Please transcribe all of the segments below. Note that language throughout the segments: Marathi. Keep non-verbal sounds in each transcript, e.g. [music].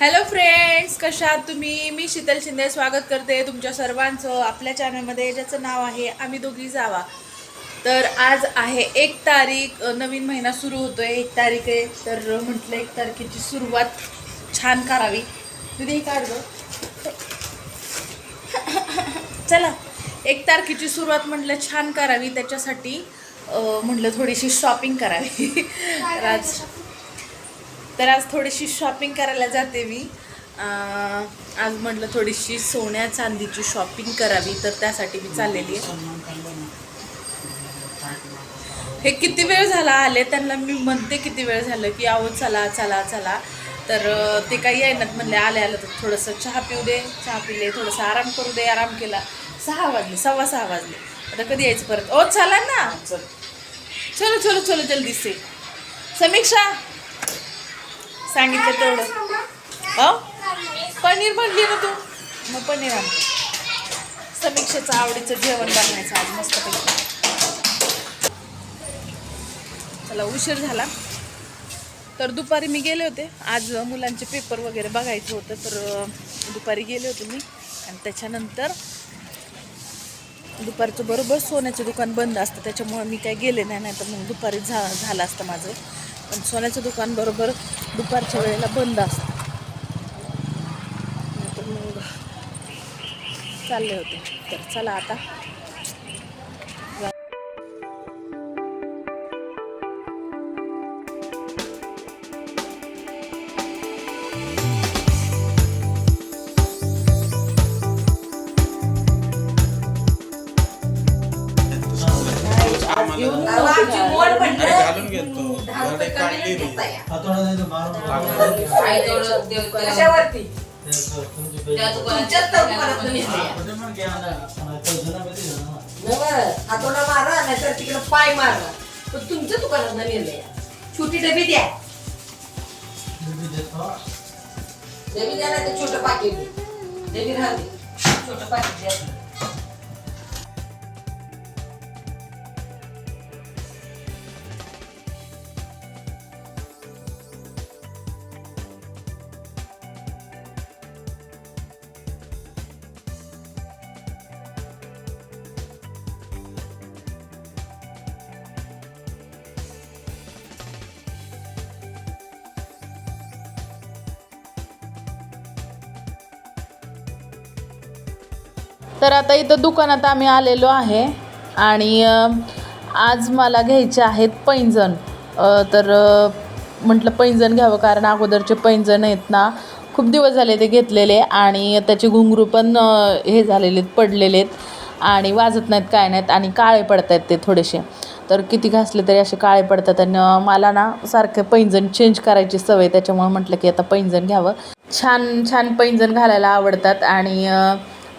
हॅलो फ्रेंड्स कशा आहात तुम्ही? मी शीतल शिंदे. स्वागत करते तुमच्या सर्वांचं आपल्या चॅनलमध्ये ज्याचं नाव आहे आम्ही दोघी जावा. तर आज आहे एक तारीख. नवीन महिना सुरू होतोय. एक तारीख आहे तर म्हटलं एक तारखेची सुरुवात छान करावी. दीदी काढ गं. चला. एक तारखेची सुरुवात म्हटलं छान करावी. त्याच्यासाठी म्हटलं थोडीशी शॉपिंग करावी. तर [laughs] आज तर आज थोडीशी शॉपिंग करायला जाते मी. आज म्हटलं थोडीशी सोन्या चांदीची शॉपिंग करावी तर त्यासाठी मी चाललेली आहे. हे किती वेळ झाला आले त्यांना मी म्हणते किती वेळ झालं की अहो चला चला चला. तर ते काही येणार म्हणले आले आलं तर थोडंसं चहा पिऊ दे. चहा पिले थोडंसं आराम करू दे आराम केला. सहा वाजले सव्वा सहा वाजले. आता कधी यायचं परत? ओ चला ना. चलो. चलो चलो जल्दी से समीक्षा सांगितलं तेवढं. हो? पनीर म्हणली ना तू? मग पनीर आण. समीक्षेचं आवडीचं जेवण बनवायचं आज मस्तपैकी. चला उशीर झाला. तर दुपारी मी गेले होते. आज मुलांचे पेपर वगैरे बघायचं होतं तर दुपारी गेले होते मी. आणि त्याच्यानंतर दुपारचं बरोबर सोन्याचं दुकान बंद असतं त्याच्यामुळे मी काही गेले नाही नाही तर मग दुपारी झा झालं असतं माझं. पण सोन्याचं दुकान बरोबर दुपारच्या वेळेला बंद असतं. नाहीतर मग चालले होते. तर चला आता. कशावरती हातोडा मारा नाहीतर तिकडे पाय मारा. पण तुमच्या दुकानात नेलंय छोटी डबी द्या. डबी द्या नाही तर छोटं पाकिट. डबी राहते छोटं पाकिट द्या. तर आता इथं दुकानात आम्ही आलेलो आहे आणि आज मला घ्यायचे आहेत पैंजण. तर म्हटलं पैंजण घ्यावं कारण अगोदरचे पैंजण आहेत ना खूप दिवस झाले ते घेतलेले आणि त्याचे घुंगरू पण हे झालेले आहेत पडलेले आहेत आणि वाजत नाहीत काय नाहीत आणि काळे पडत आहेत ते थोडेसे. तर किती घासले तरी असे काळे पडतात आणि मला ना सारखे पैंजण चेंज करायची सवय त्याच्यामुळे म्हटलं की आता पैंजण घ्यावं. छान छान पैंजण घालायला आवडतात आणि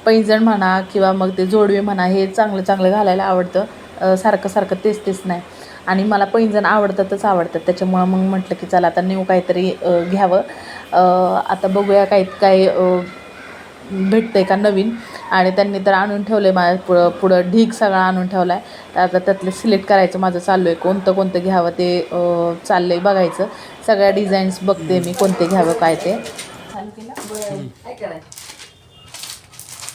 पैंजण म्हणा किंवा मग ते जोडवे म्हणा हे चांगलं चांगलं घालायला आवडतं. सारखं सारखं तेच तेच नाही. आणि मला पैंजण आवडतातच आवडतात. त्याच्यामुळं मग म्हटलं की चला आता न्यू काहीतरी घ्यावं. आता बघूया काही काय आहे का नवीन. आणि त्यांनी तर आणून ठेवलं आहे माझ्या पुढं पुढं ढीग सगळा आणून ठेवला आहे तर आता त्यातलं सिलेक्ट करायचं माझं चालू आहे. कोणतं कोणतं घ्यावं ते चाललं आहे बघायचं. सगळ्या डिझाईन्स बघते मी कोणते घ्यावं काय ते.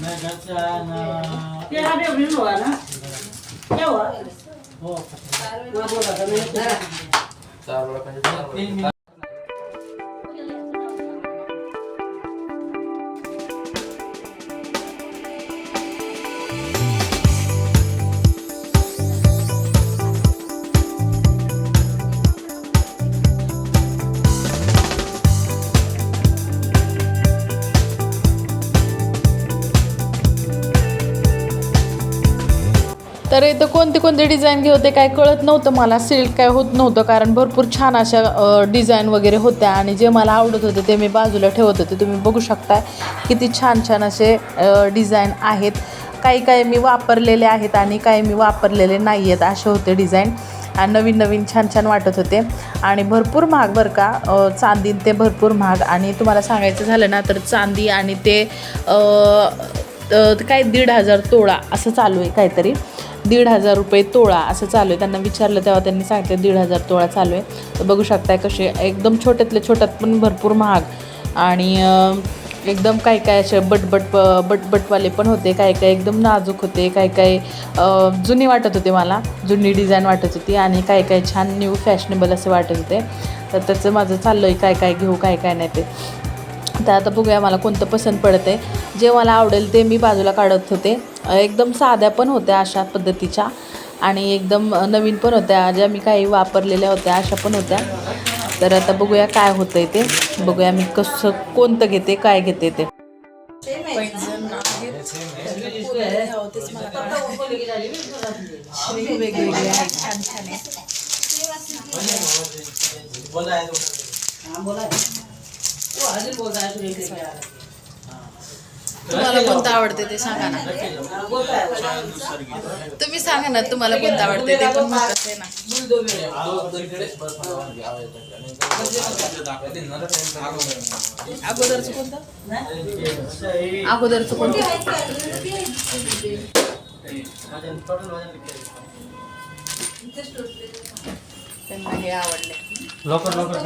Nah, तर इथं कोणते कोणते डिझाईन घेऊ ते काय कळत नव्हतं मला. सिल्क काय होत नव्हतं कारण भरपूर छान अशा डिझाईन वगैरे होत्या आणि जे मला आवडत होते ते मी बाजूला ठेवत होते. तुम्ही बघू शकता किती छान छान असे डिझाईन आहेत. काही काही मी वापरलेले आहेत आणि काही मी वापरलेले नाही आहेत असे होते डिझाईन आणि नवीन नवीन छान छान वाटत होते. आणि भरपूर महाग बरं का चांदी ते भरपूर महाग. आणि तुम्हाला सांगायचं झालं ना तर चांदी आणि ते काय दीड हजार तोळा असं चालू आहे काहीतरी. दीड हजार रुपये तोळा असं चालू आहे. त्यांना विचारलं तेव्हा त्यांनी सांगितलं दीड हजार तोळा चालू आहे. तर बघू शकताय कसे एकदम छोट्यातल्या छोट्यात पण भरपूर महाग. आणि एकदम काय काय असे बटबट प- बटबटवाले पण होते काय काय एकदम नाजूक होते काय काय जुनी वाटत होते मला जुनी डिझाईन वाटत होती आणि काय काय छान न्यू फॅशनेबल असे वाटत होते. तर त्याचं माझं चाललं आहे काय काय घेऊ काय काय नाही ते. तर आता बघूया मला कोणतं पसंत पडत आहे जे मला आवडेल ते मी बाजूला काढत होते. एकदम साध्या पण होत्या अशा पद्धतीच्या आणि एकदम नवीन पण होत्या ज्या मी काही वापरलेल्या होत्या अशा पण होत्या. तर आता बघूया काय होतं आहे ते. बघूया मी कसं कोणतं घेते काय घेते ते. वेगवेगळे आहेत छान छान तुम्हाला कोणतं आवडते ते सांगा ना. तुम्ही सांगा ना तुम्हाला कोणतं आवडते ते पण महत्वाचं आहे ना. अगोदरचं कोणतं? अगोदरचं कोणतं? त्यांना हे आवडले. लवकर लवकर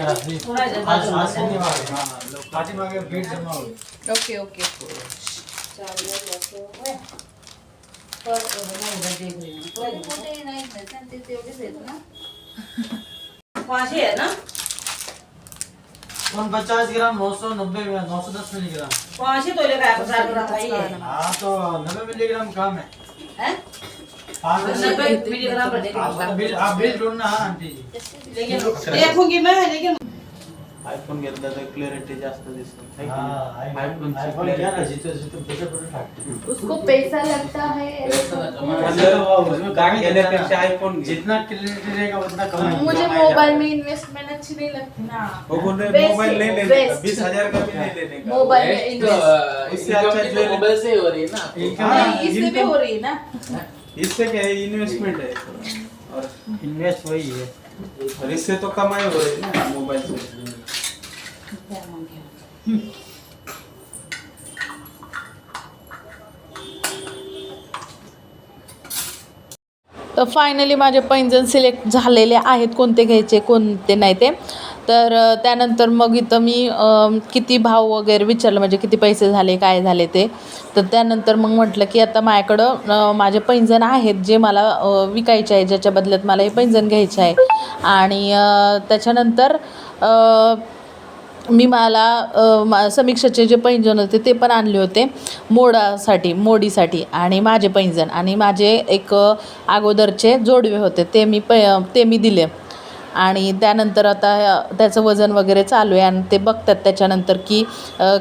ओके ओके. पाचशे आहे ना कौन पचास ग्राम नौ सौ नब्बे ग्राम नौ सौ दस मिलीग्राम. हजार ग्राम काही आहे हाँ तो नब्बे मिलीग्राम कम है। हैं? पाँच नब्बे मिलीग्राम आप बिल ढूंढना हाँ आंटी जी। लेकिन देखूंगी मैं लेकिन आयफोन घेतला तर क्लॅरिटी जास्त दिसते. हाँ आईफोन आईफोन ना उसको पैसा लगता है घे. जितना क्लियरिटी रहेगा उतना कम मुझे मोबाइल में इन्वेस्टमेंट अच्छी नहीं लगती ना। वो बोल रहे मोबाइल नहीं लेने का बीस हज़ार का भी नहीं लेने का। मोबाइल में इन्वेस्ट उससे अच्छा ज्वेलरी मोबाइल से हो रही है ना। हाँ, इससे भी हो रही है ना। इससे क्या है इन्वेस्टमेंट है। और इन्वेस्ट वही है। और इससे तो कमाई हो रही है ना मोबाइल से। तर फायनली माझे पैंजण सिलेक्ट झालेले आहेत. कोणते घ्यायचे कोणते नाही ते. तर त्यानंतर मग इथं मी किती भाव वगैरे विचारलं म्हणजे किती पैसे झाले काय झाले ते. तर त्यानंतर मग म्हटलं की आता माझ्याकडं माझे पैंजण आहेत जे मला विकायचे आहे ज्याच्या बदल्यात मला हे पैंजण घ्यायचे आहे आणि त्याच्यानंतर मी मला मा समीक्षाचे जे पैंजण होते ते पण आणले होते मोडासाठी मोडीसाठी आणि माझे पैंजण आणि माझे एक अगोदरचे जोडवे होते ते मी पै ते मी दिले. आणि त्यानंतर आता त्याचं वजन वगैरे चालू आहे आणि ते बघतात त्याच्यानंतर की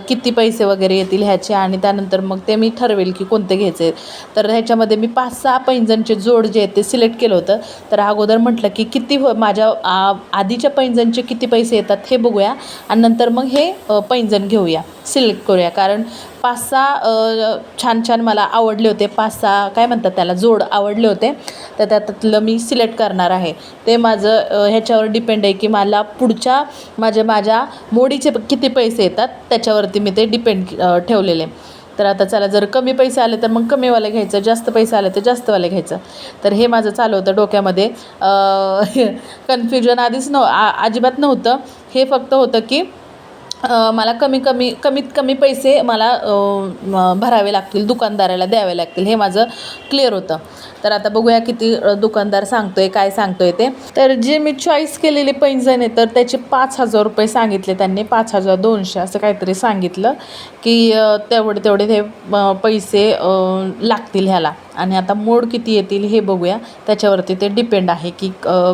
किती पैसे वगैरे येतील ह्याचे आणि त्यानंतर मग ते मी ठरवेल की कोणते घ्यायचे. तर ह्याच्यामध्ये मी पाच सहा पैंजणचे जोड जे आहेत ते सिलेक्ट केलं होतं. तर अगोदर म्हटलं की किती हो माझ्या आधीच्या पैंजणचे किती पैसे येतात हे बघूया आणि नंतर मग हे पैंजण घेऊया सिलेक्ट करूया. कारण पाच सहा छान छान मला आवडले होते. पाच सहा काय म्हणतात त्याला जोड आवडले होते. तर त्यातलं मी सिलेक्ट करणार आहे. ते माझं ह्याच्यावर डिपेंड आहे की मला पुढच्या माझ्या माझ्या मोडीचे किती पैसे येतात त्याच्यावरती मी ते डिपेंड ठेवलेले. तर आता चला जर कमी पैसे आले तर मग कमीवाले घ्यायचं जास्त पैसे आले तर जास्तवाले घ्यायचं. तर हे माझं चालू होतं डोक्यामध्ये. [laughs] कन्फ्युजन आधीच नव आ अजिबात नव्हतं. हे फक्त होतं की मला कमी कमी कमीत कमी पैसे मला भरावे लागतील दुकानदाराला द्यावे लागतील हे माझं क्लिअर होतं. तर आता बघूया किती दुकानदार सांगतोय काय सांगतोय ते. तर जे मी चॉईस केलेले पैंजण आहे तर त्याचे पाच हजार रुपये सांगितले त्यांनी पाच हजार दोनशे असं काहीतरी सांगितलं की तेवढे तेवढे ते पैसे लागतील ह्याला. आणि आता मोड किती येतील हे बघूया. त्याच्यावरती ते डिपेंड आहे की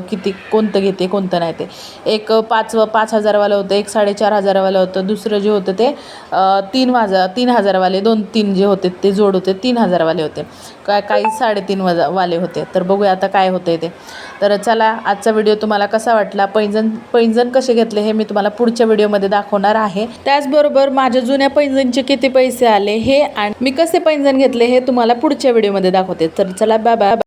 किती कोणतं घेते कोणतं नाही ते. एक पाच पाच हजारवालं होतं एक साडेचार हजारवालं होतं दुसरं जे होतं ते तीन हजार तीन हजारवाले दोन तीन जे होते ते जोड होते तीन हजारवाले होते. काय काही साडेतीन हजार वाले होते. तर बघूया आता काय होतं ते. तर चला आजचा व्हिडिओ तुम्हाला कसा वाटला? पैंजण पैंजण कसे घेतले हे मी तुम्हाला पुढच्या व्हिडिओमध्ये दाखवणार आहे. त्याचबरोबर माझ्या जुन्या पैंजणचे किती पैसे आले हे आणि मी कसे पैंजण घेतले हे तुम्हाला पुढच्या व्हिडिओमध्ये दाखवते. तर चला बाय बाय